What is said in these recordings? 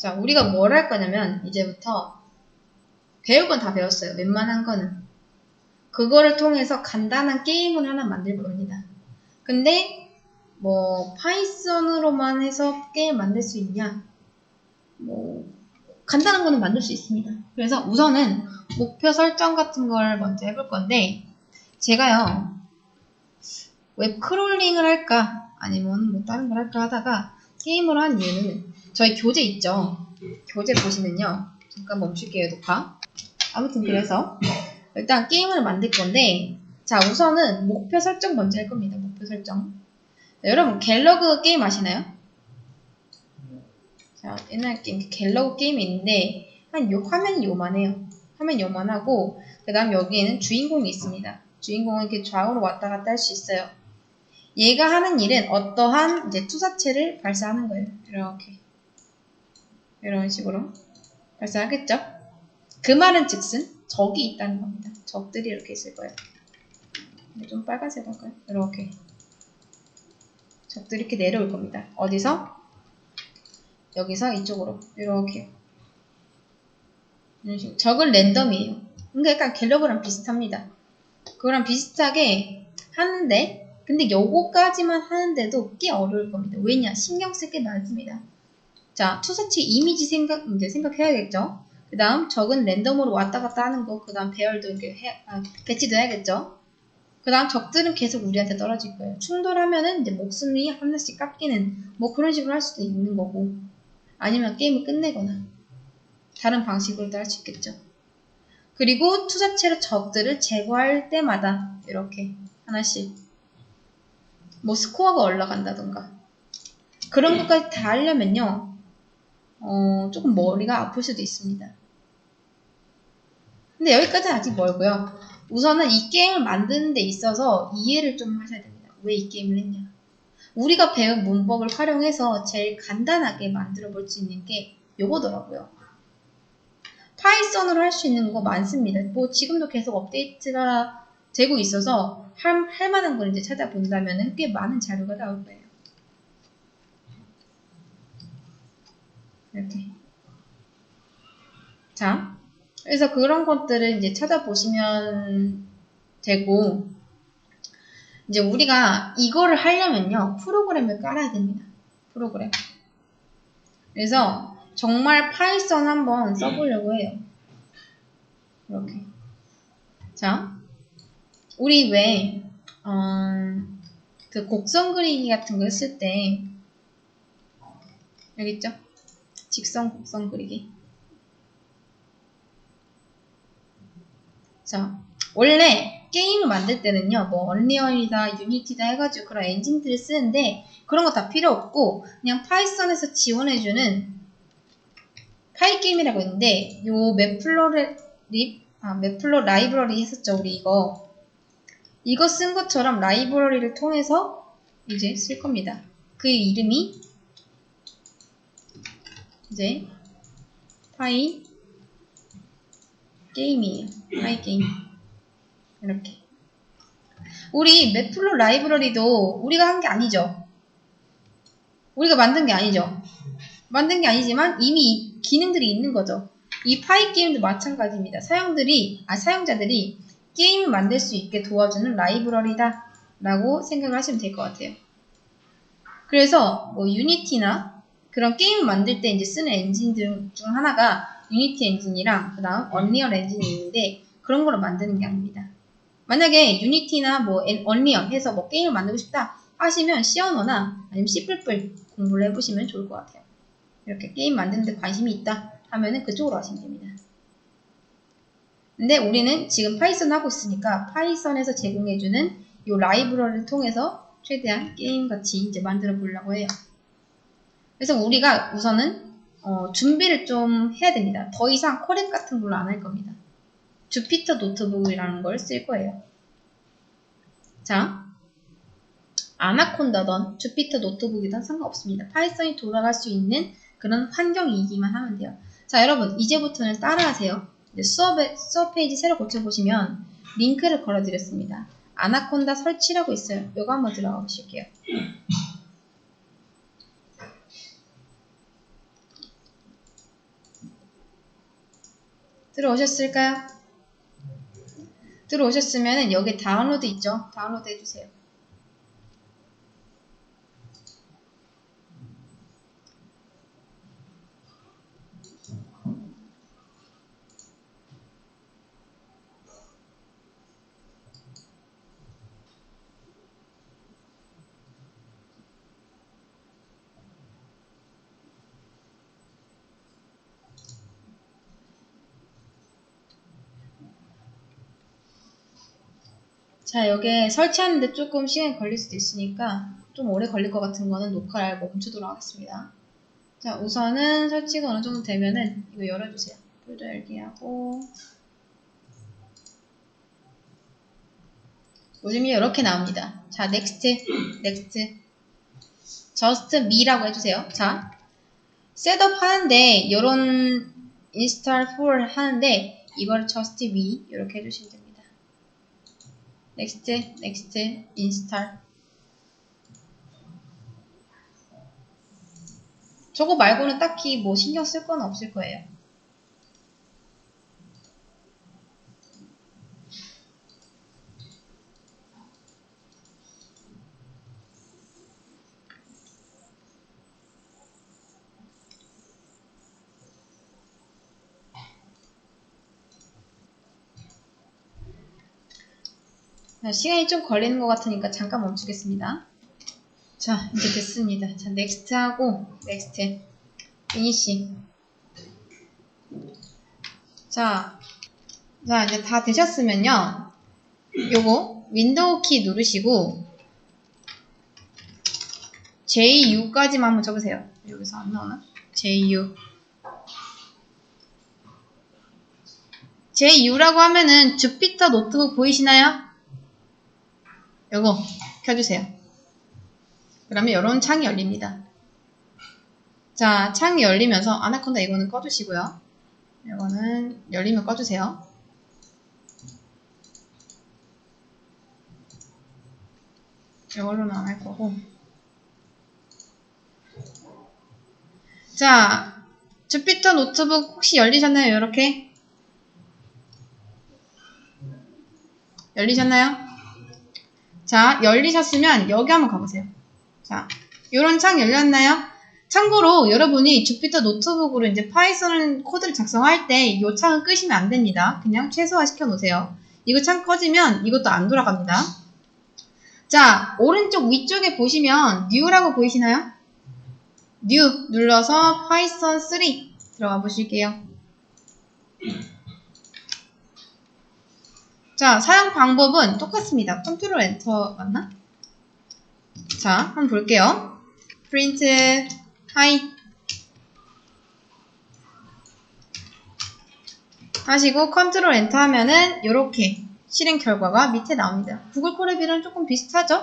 자, 우리가 뭘 할 거냐면 이제부터 배울 건 다 배웠어요. 웬만한 거는. 그거를 통해서 간단한 게임을 하나 만들 겁니다. 근데 뭐 파이썬으로만 해서 게임 만들 수 있냐? 뭐 간단한 거는 만들 수 있습니다. 그래서 우선은 목표 설정 같은 걸 먼저 해볼 건데 제가요 웹 크롤링을 할까 아니면 뭐 다른 걸 할까 하다가 게임을 한 이유는 저희 교재 있죠. 교재 보시면요. 잠깐 멈출게요, 녹화. 아무튼 그래서 일단 게임을 만들 건데 자 우선은 목표 설정 먼저 할 겁니다. 목표 설정. 네, 여러분 갤러그 게임 아시나요? 자 옛날 게임 갤러그 게임이 있는데 한 요 화면이 요만해요. 화면 요만하고 그 다음 여기에는 주인공이 있습니다. 주인공은 이렇게 좌우로 왔다 갔다 할 수 있어요. 얘가 하는 일은 어떠한 이제 투사체를 발사하는 거예요. 이렇게 이런 식으로 발사하겠죠? 그 말은 즉슨 적이 있다는 겁니다. 적들이 이렇게 있을 거예요. 좀 빨간색 할까요? 이렇게 적들이 이렇게 내려올 겁니다. 어디서? 여기서 이쪽으로 이렇게 이런 식으로 적은 랜덤이에요. 그러니까 약간 갤러그랑 비슷합니다. 그거랑 비슷하게 하는데 근데 요거까지만 하는데도 꽤 어려울 겁니다. 왜냐? 신경 쓸 게 많습니다. 자, 투사체 이미지 생각, 이제 생각해야겠죠? 그 다음, 적은 랜덤으로 왔다 갔다 하는 거, 그 다음, 배열도 이렇게 해, 아, 배치도 해야겠죠? 그 다음, 적들은 계속 우리한테 떨어질 거예요. 충돌하면은 이제 목숨이 하나씩 깎이는, 뭐 그런 식으로 할 수도 있는 거고, 아니면 게임을 끝내거나, 다른 방식으로도 할 수 있겠죠. 그리고 투사체로 적들을 제거할 때마다, 이렇게, 하나씩, 뭐 스코어가 올라간다던가, 그런 것까지 다 하려면요, 어, 조금 머리가 아플 수도 있습니다. 근데 여기까지는 아직 멀고요. 우선은 이 게임을 만드는 데 있어서 이해를 좀 하셔야 됩니다. 왜 이 게임을 했냐. 우리가 배운 문법을 활용해서 제일 간단하게 만들어 볼 수 있는 게 요거더라고요. 파이썬으로 할 수 있는 거 많습니다. 뭐 지금도 계속 업데이트가 되고 있어서 할, 할 만한 걸 이제 찾아본다면 꽤 많은 자료가 나올 거예요. 이렇게. 자, 그래서 그런 것들을 이제 찾아보시면 되고, 이제 우리가 이거를 하려면요, 프로그램을 깔아야 됩니다. 프로그램. 그래서 정말 파이썬 한번 써보려고 해요. 이렇게. 자, 우리 왜, 어, 그 곡선 그리기 같은 거 했을 때, 여기 있죠? 직선, 곡선 그리기. 자, 원래 게임을 만들 때는요, 뭐, 언리얼이다, 유니티다 해가지고 그런 엔진들을 쓰는데, 그런 거 다 필요 없고, 그냥 파이썬에서 지원해주는 파이게임이라고 있는데, 요 맵플로리, 아, 맵플로 라이브러리 했었죠, 우리 이거. 이거 쓴 것처럼 라이브러리를 통해서 이제 쓸 겁니다. 그 이름이 이제 파이 게임이에요. 파이 게임. 이렇게. 우리 맵플로 라이브러리도 우리가 한 게 아니죠. 우리가 만든 게 아니죠. 만든 게 아니지만 이미 기능들이 있는 거죠. 이 파이 게임도 마찬가지입니다. 사용들이, 아, 사용자들이 게임을 만들 수 있게 도와주는 라이브러리다 라고 생각을 하시면 될 것 같아요. 그래서 뭐 유니티나 그런 게임을 만들 때 이제 쓰는 엔진 중, 중 하나가 유니티 엔진이랑 그 다음 언리얼 엔진이 있는데 그런 거로 만드는 게 아닙니다. 만약에 유니티나 뭐 언리얼 해서 뭐 게임을 만들고 싶다 하시면 언어나 아니면 C++ 공부를 해보시면 좋을 것 같아요. 이렇게 게임 만드는데 관심이 있다 하면은 그쪽으로 하시면 됩니다. 근데 우리는 지금 파이썬 하고 있으니까 파이썬에서 제공해주는 이 라이브러리를 통해서 최대한 게임같이 이제 만들어 보려고 해요. 그래서 우리가 우선은 어, 준비를 좀 해야 됩니다. 더 이상 코렉 같은 걸로 안 할 겁니다. 주피터 노트북이라는 걸 쓸 거예요. 자, 아나콘다던 주피터 노트북이든 상관없습니다. 파이썬이 돌아갈 수 있는 그런 환경이기만 하면 돼요. 자, 여러분 이제부터는 따라하세요. 수업에, 수업 페이지 새로 고쳐보시면 링크를 걸어드렸습니다. 아나콘다 설치라고 있어요. 이거 한번 들어가 보실게요. 들어오셨을까요? 들어오셨으면 여기 다운로드 있죠? 다운로드 해주세요. 자, 여기에 설치하는데 조금 시간이 걸릴 수도 있으니까 좀 오래 걸릴 것 같은 거는 녹화를 멈추도록 하겠습니다. 자, 우선은 설치가 어느 정도 되면은 이거 열어주세요. 폴더 열기 하고 보시면 이렇게 나옵니다. 자, next, next, just me라고 해주세요. 자, 셋업 하는데 이런 install for 하는데 이걸 just me 이렇게 해주시면 됩니다. Next, next, install. 저거 말고는 딱히 뭐 신경 쓸 건 없을 거예요. 시간이 좀 걸리는 것 같으니까 잠깐 멈추겠습니다. 자, 이제 됐습니다. 자, next 하고, next, finish. 자, 자, 이제 다 되셨으면요. 요거, 윈도우 키 누르시고, JU까지만 한번 적으세요. 여기서 안 나오나? JU. JU라고 하면은 주피터 노트북 보이시나요? 요거 켜주세요. 그러면 이런 창이 열립니다. 자, 창이 열리면서 아나콘다 이거는 꺼주시고요. 이거는 열리면 꺼주세요. 이걸로는 안 할 거고. 자, 주피터 노트북 혹시 열리셨나요? 이렇게? 열리셨나요? 자, 열리셨으면 여기 한번 가보세요. 자, 요런 창 열렸나요? 참고로 여러분이 주피터 노트북으로 이제 파이썬 코드를 작성할 때 이 창은 끄시면 안 됩니다. 그냥 최소화 시켜 놓으세요. 이거 창 꺼지면 이것도 안 돌아갑니다. 자, 오른쪽 위쪽에 보시면 new라고 보이시나요? new 눌러서 파이썬 3 들어가 보실게요. 자, 사용 방법은 똑같습니다. 컨트롤 엔터 맞나? 자, 한번 볼게요. print hi 하시고 컨트롤 엔터 하면은 이렇게 실행 결과가 밑에 나옵니다. 구글 콜랩이랑 조금 비슷하죠?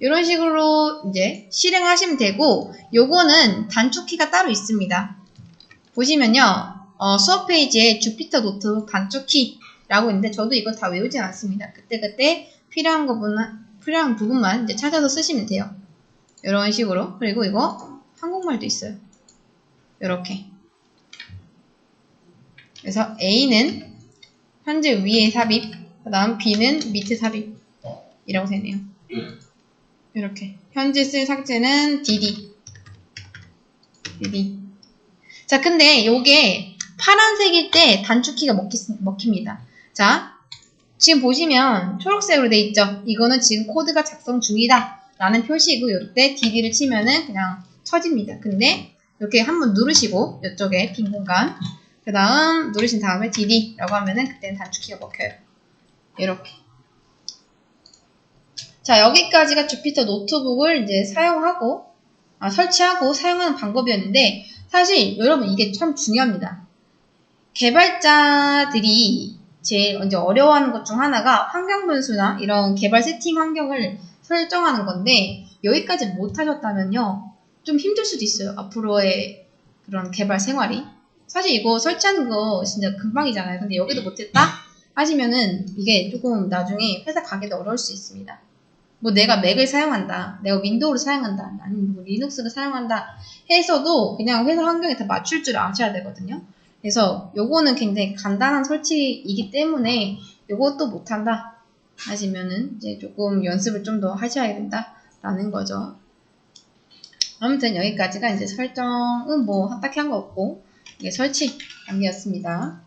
이런 식으로 이제 실행하시면 되고 요거는 단축키가 따로 있습니다. 보시면요. 어, 수업 페이지에 주피터 노트 단축키 라고 있는데 저도 이거 다 외우진 않습니다. 그때그때 필요한 거만 필요한 부분만 이제 찾아서 쓰시면 돼요. 이런 식으로 그리고 이거 한국말도 있어요. 이렇게 그래서 A는 현재 위에 삽입 그 다음 B는 밑에 삽입 이라고 되네요. 이렇게 현재 쓸 삭제는 DD DD 자 근데 요게 파란색일 때 단축키가 먹히, 먹힙니다. 자, 지금 보시면 초록색으로 돼 있죠? 이거는 지금 코드가 작성 중이다. 라는 표시이고, 이때 DD를 치면은 그냥 쳐집니다. 근데 이렇게 한번 누르시고, 이쪽에 빈 공간. 그 다음 누르신 다음에 DD라고 하면은 그때는 단축키가 먹혀요. 이렇게. 자, 여기까지가 주피터 노트북을 이제 사용하고, 아, 설치하고 사용하는 방법이었는데, 사실 여러분 이게 참 중요합니다. 개발자들이 제일 먼저 어려워하는 것 중 하나가 환경 분수나 이런 개발 세팅 환경을 설정하는 건데 여기까지 못 하셨다면요. 좀 힘들 수도 있어요. 앞으로의 그런 개발 생활이. 사실 이거 설치하는 거 진짜 금방이잖아요. 근데 여기도 못했다? 하시면은 이게 조금 나중에 회사 가기도 어려울 수 있습니다. 뭐 내가 맥을 사용한다. 내가 윈도우를 사용한다. 아니면 뭐 리눅스를 사용한다 해서도 그냥 회사 환경에 다 맞출 줄 아셔야 되거든요 그래서 요거는 굉장히 간단한 설치이기 때문에 요것도 못한다 하시면은 이제 조금 연습을 좀 더 하셔야 된다 라는 거죠. 아무튼 여기까지가 이제 설정은 뭐 딱히 한 거 없고 이게 설치 단계였습니다.